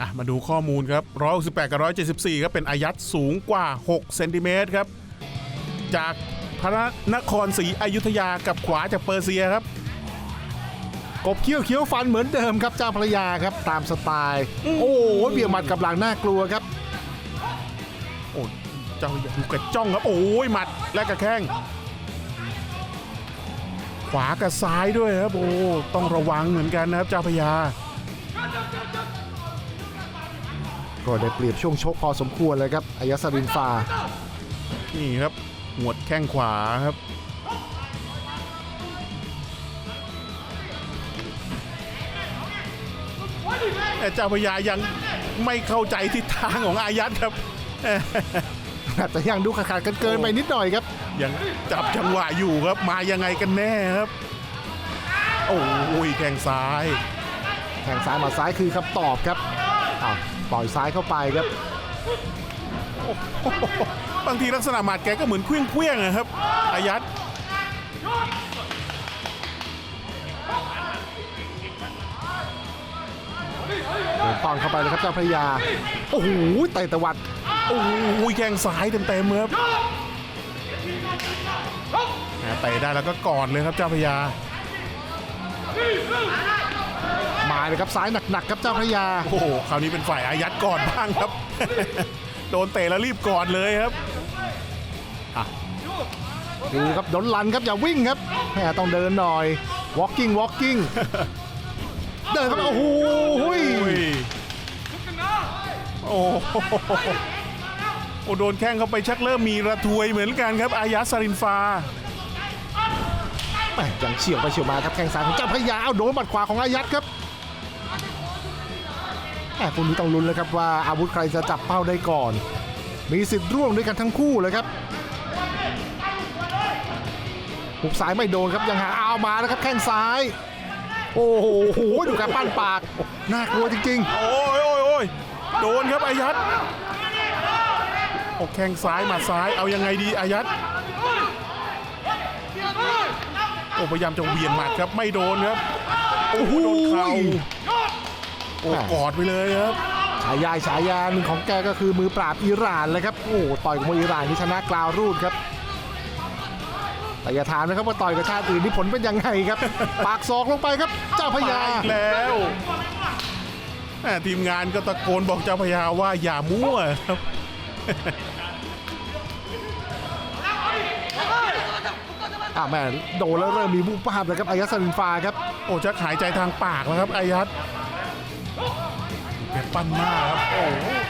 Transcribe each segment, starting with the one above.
อะมาดูข้อมูลครับ 168 กับ 174 ครับเป็นอายัดสูงกว่า 6 เซนติเมตรครับ จากพระนครศรีอยุธยากับขวาจากเปอร์เซียครับ กบเคี้ยวเคี้ยวฟันเหมือนเดิมครับเจ้าพระยาครับตามสไตล์ โอ้โหเบี่ยงหมัดกับหลังน่ากลัวครับ โอ้เจ้าดูกระจ้องครับ โอ้ยหมัดและกระแข้ง ขวากับซ้ายด้วยครับ โอ้ต้องระวังเหมือนกันนะครับเจ้าพระยา ก็ได้เปรียบช่วงชกพอสมควรเลยครับอายสรินฟา นี่ครับหวดแข้งขวาครับ แต่เจ้าพระยายังไม่เข้าใจทิศทางของอายัดครับ อาจจะยังดูขาดๆกันเกินไปนิดหน่อยครับ ยังจับจังหวะอยู่ครับ มายังไงกันแน่ครับ โอ้ยแข้งซ้าย แข่งซ้ายมาซ้ายคือคำตอบครับอ้าว ปล่อยซ้ายเข้าไปครับบางทีลักษณะหมัดแกก็เหมือนเคลี้ยงๆนะครับ อายัดเดินต้อนเข้าไปเลยครับเจ้าพระยา โอ้โหไต่ตะวัด โอ้ยแข้งซ้ายเต็มๆครับแหมเตะได้แล้วก็กอดเลยครับเจ้าพระยา มาเลยครับซ้ายหนักๆครับเจ้าพระยา โอ้โหคราวนี้เป็นฝ่ายอายัดก่อนบ้างครับ โดนเตะแล้วรีบกอดเลยครับดูครับดนลันครับอย่าวิ่งครับแหมต้องเดินหน่อย walking walking เดินครับโอ้โหโอ้ยโอ้โหโอ้โดนแข้งเข้าไปชักเริ่มมีระทวยเหมือนกันครับอายัดสรินฟ้าแห ม่ยังเฉียวไปเฉียวมาครับแข้งซ้ายของเจ้าพระยาเอาโดนบัดขวาของอายัดครับแหมคู่นี้ต้องลุ้นเลยครับว่าอาวุธใครจะจับเป้าได้ก่อน มีสิทธิ์ร่วงด้วยกันทั้งคู่เลยครับหุกซ้ายไม่โดนครับยังหาเอามาแล้วครับแข้งซ้าย โอ้โหดูการปั้นปากน่ากลัวจริงโอ้ยโอ้ยโอ้ยโดนครับอายัดโอ้แข้งซ้ายมาซ้ายเอายังไงดีอายัด อ้พยายามจะเบี่ยงหมัดครับไม่โดนครับๆโอ้โหโดนเข่าโอ้กอดไปเลยครับฉายาฉายาหนึ่งของแกก็คือมือปราบอิหร่านเลยครับโอ้ต่อยกับมวยอิหร่านนี่ชนะกราวรูดครับแต่อย่าถามนะครับว่าต่อยกับชาติอื่นนี่ผลเป็นยังไงครับ ปากศอกลงไปครับ เจ้าพญามาอีกแล้วแหม่ทีมงานก็ตะโกนบอกเจ้าพญาว่าอย่ามั่วครับ อะแม่โดนแล้วเริ่มมีบุปภาพเลยครับอายะสลินฟ้าครับโอ้ชักหายใจทางปากแล้วครับอายัดแกปั้นหน้าครับโอ้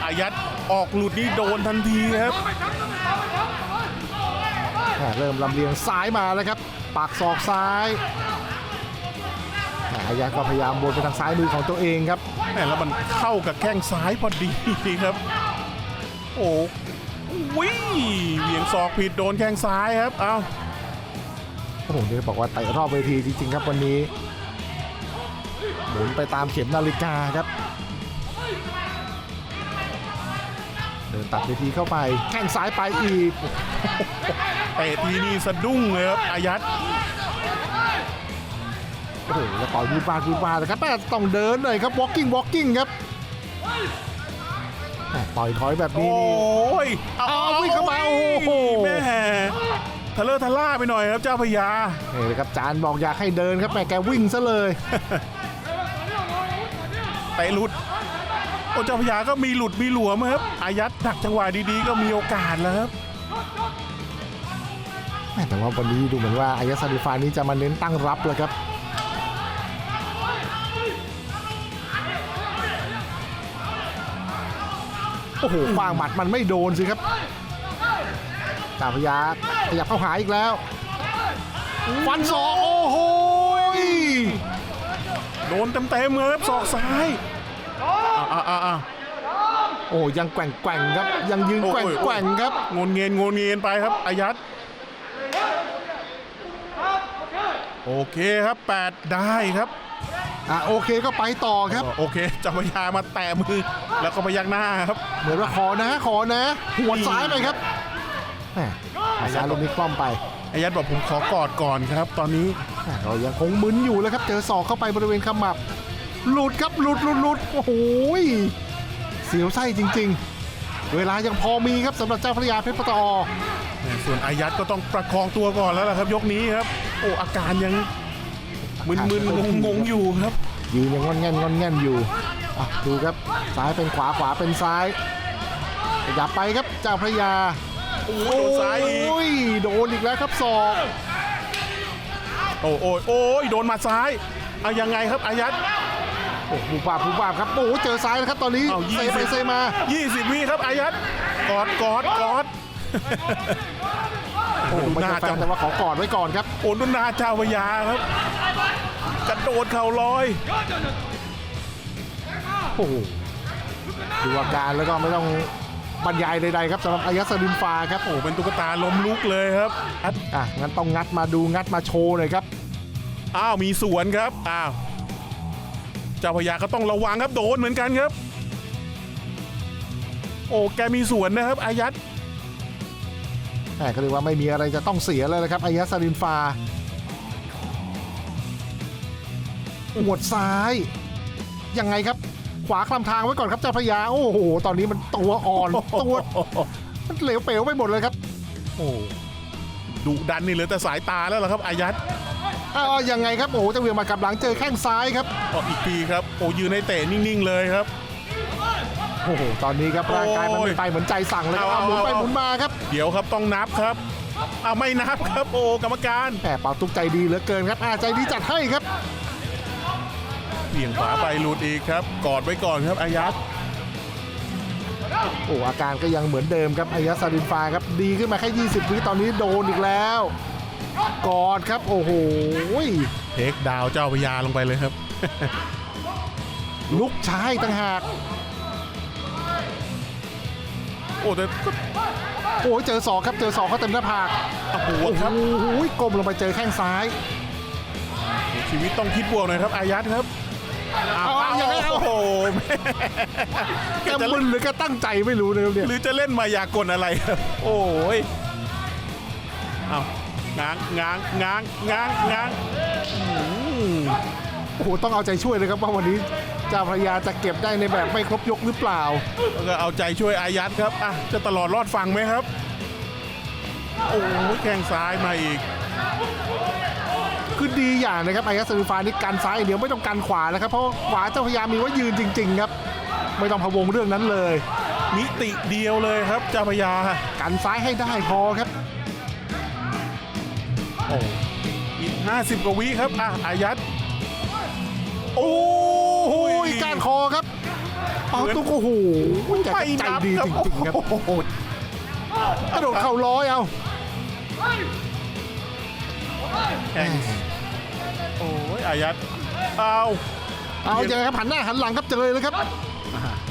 อายัดออกหลุดนี่โดนทันทีครับอ่เริ่มลำเลียงซ้ายมาแล้วครับ ปากศอกซ้ายอ่อายะก็พยายามวนไปทางซ้ายมือของตัวเองครับแม่แล้วมันเข้ากับแข้งซ้ายพอดีครับ โอ้วิเหวี่ยงศอกผิดโดนแข้งซ้ายครับ เอา โอ้โหนี่บอกว่าเตะรอบเวทีจริงๆครับวันนี้ หมุนไปตามเข็มนาฬิกาครับ เดินตัดเวทีเข้าไป แข้งซ้ายไปอีกเตะทีนี่สะดุ้งเลยครับอายัดโอ้โหแล้วต่อยวูบวาดวูบวาดนะครับแม่ต้องเดินหน่อยครับ walking walking ครับแม่ต่อยถอยแบบโอนี้นี่้ยเอาวิ่งเข้ามาโอ้โหแม่ ทะเลอะทะล่าไปหน่อยครับเจ้าพญานี่เลยครับจานบอกอยากให้เดินครับแม่แกวิ่งซะเลย เตะหลุดโอ้เจ้าพญาก็มีหลุดมีหลวมครับอายัดดักจังหวะดีๆ ก็มีโอกาสแล้วครับแม่แต่ว่าวันนี้ดูเหมือนว่าอายาซาดิฟานี้จะมาเน้นตั้งรับเลยครับโอ้โหฟางหมัดมันไม่โดนสิครับ จ่าพยาขยับเข้าหาอีกแล้ว ฟันศอกโอ้โหยโดนเต็มๆเลยครับศอกซ้ายอ่าอ่าอ่าโอ้ยังแกว่งแกว่งๆครับ ยังยืนแกว่งแกว่งๆครับงนเงียนงนเงียนไปครับอายัดโอเคครับ 8 ได้ครับอะโอเคก็ไปต่อครับ โอเคเจ้าพญามาแตะมือแล้วก็พยักหน้าครับ เหมือนว่าขอนะขอนะหัวซ้ายไปครับ แหมขาซ้ายลงนี้คล่อมไปอายัดบอกผมขอกอดก่อนครับ ตอนนี้แหม่เรายังคงมึนอยู่แล้วครับ เจอศอกเข้าไปบริเวณขมับ หลุดครับหลุดหลุดหลุดโอ้โหยเสียวไส้จริง ๆ เวลายังพอมีครับสำหรับเจ้าพระยาเพชรปตอส่วนอายัดก็ต้องประคองตัวก่อนแล้วล่ะครับ ยกนี้ครับ โอ้อาการยังมึนๆงงๆอยู่ครับ ยืนยังงอนแง่นงอนแง่นอยู่อะดูครับซ้ายเป็นขวาขวาเป็นซ้ายขยับไปครับเจ้าพระยา โอ้โหโดนซ้ายอีก โอ้ยโดนอีกแล้วครับศอกโอ้โอ้ยโอ้ยโดนหมาซ้ายเอายังไงครับอายัด โอ้ผู้บาปผู้บาปครับโอ้โหเจอซ้ายแล้วครับตอนนี้เอายี่เซสิบ ไปเซมา20 วิครับอายัดกอดกอดกอด โอ้โหไม่ใช่แฟนแต่ว่าขอกอดไว้ก่อนครับโอ้ดุนาเจ้าพระยาครับกระโดดเข่าลอย โอ้โหดูอาการแล้วก็ไม่ต้อง บรรยายใดๆครับสำหรับอายัสดินฟาครับโอ้เป็นตุ๊กตาล้มลุกเลยครับอัดอะงั้นต้องงัดมาดูงัดมาโชว์หน่อยครับอ้าวมีสวนครับอ้าวเจ้าพระยาก็ต้องระวังครับโดนเหมือนกันครับ โอ้แกมีสวนนะครับอายัดแหมก็เรียกว่าไม่มีอะไรจะต้องเสียเลยนะครับอายาสรินฟาหวดซ้ายยังไงครับข วาคลำทางไว้ก่อนครับเจ้าพระยา โอ้โห ตอนนี้มันตัวอ่อนตัวมันเหลวเป๋วไปหมดเลยครับ โอ้ดุดันนี่เหลือแต่สายตาแล้วเหรอครับอายัดอ้าวยังไงครับโอ้โหเจ้าเวียงมากลับหลังเจอแข้งซ้ายครับออกอีกทีครับโอ้ยืนในเตะนิ่งๆเลยครับโอ้โหตอนนี้ครับร่างกายมันโอ้ยไม่ไปเหมือนใจสั่งเลยครับเอาเอาหมุนไปเอาหมุนมาครับ เดี๋ยวครับต้องนับครับอ้าวไม่นับครับโอ้กรรมการแหมเป่าตุกใจดีเหลือเกินครับอาใจดีจัดให้ครับ เบี่ยงขวาไปหลุดอีกครับกอดไว้ก่อนครับอายัดโอ้อาการก็ยังเหมือนเดิมครับอายาสรินฟาครับดีขึ้นมาแค่ 20วิตอนนี้โดนอีกแล้ว กอดครับโอ้โหเทคดาวน์เจ้าพญาลงไปเลยครับ ลุกชายต่างหาก โอ้แต่ก็โอ้ยเจอศอกครับเจอศอกเขาเต็มหน้าผากโอ้โหโอ้ครับ โหก้มลงไปเจอแข้งซ้าย ชีวิตต้องคิดบวกหน่อยครับอายัดครับ อ้าวเอาอย่างนั้นเอา โอ้โหแม่แกมึนหรือแกตั้งใจไม่รู้นะครับเนี่ยหรือจะเล่นมายากลอะไรครับโอ้ยเอาง้างง้างง้างง้างง้างอืมโอ้โหต้องเอาใจช่วยเลยครับว่าวันนี้เจ้าพระยาจะเก็บได้ในแบบไม่ครบยกหรือเปล่า แล้วก็เอาใจช่วยอายัดครับอะจะตลอดรอดฟังไหมครับ โอ้ยแข้งซ้ายมาอีก คือดีอย่างนะครับไอ้ยัสรินฟานี่กันซ้ายอย่างเดียวไม่ต้องกันขวานะครับ เพราะขวาเจ้าพระยามีไว่ายืนจริง ๆ ครับ ไม่ต้องพะวงเรื่องนั้นเลย มิติเดียวเลยครับเจ้าพญากันซ้ายให้ได้พอครับโอ้อีก50 กว่าวิครับอะอายัดโอ้โอ้ยก้านคอครับเอาตุ๊กโอ้โหแกก็ใจดีจริงๆครับโอ้โหกระโดดเข่าร้อยเอาแข่ง โอ้ยอายัดเอาเอาอย่างไรครับหันหน้าหันหลังครับเจอเลยครับ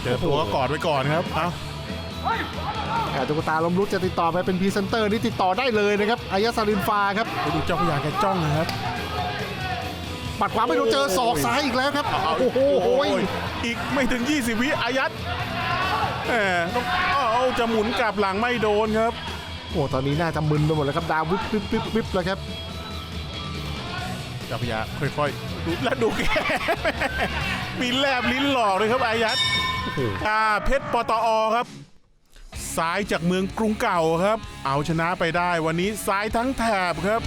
เจอตัวก็กอดไว้ก่อนครับเอาแอบตุ๊กตาลมรุดจะติดต่อไปเป็นพรีเซนเตอร์นี่ติดต่อได้เลยนะครับอายาสลินฟาครับไปดูเจ้าพญาแกจ้องนะครับปัดขวาไม่โดนเจอศอกซ้ายอีกแล้วครับเอาโอ้โหอีกไม่ถึง 20 วิอายัดแหมต้องเอาจะหมุนกลับหลังไม่โดนครับโอ้ตอนนี้น่าจะมึนไปหมดแล้วครับดาววิบวิบวิบวิบแล้วครับ เจ้าพญาค่อยๆดูและดูแกมีแลบลิ้นหลอกเลยครับอายัดโอ้โหอ่าเพชรปตอครับซ้ายจากเมืองกรุงเก่าครับ เอาชนะไปได้วันนี้ซ้ายทั้งแถบครับ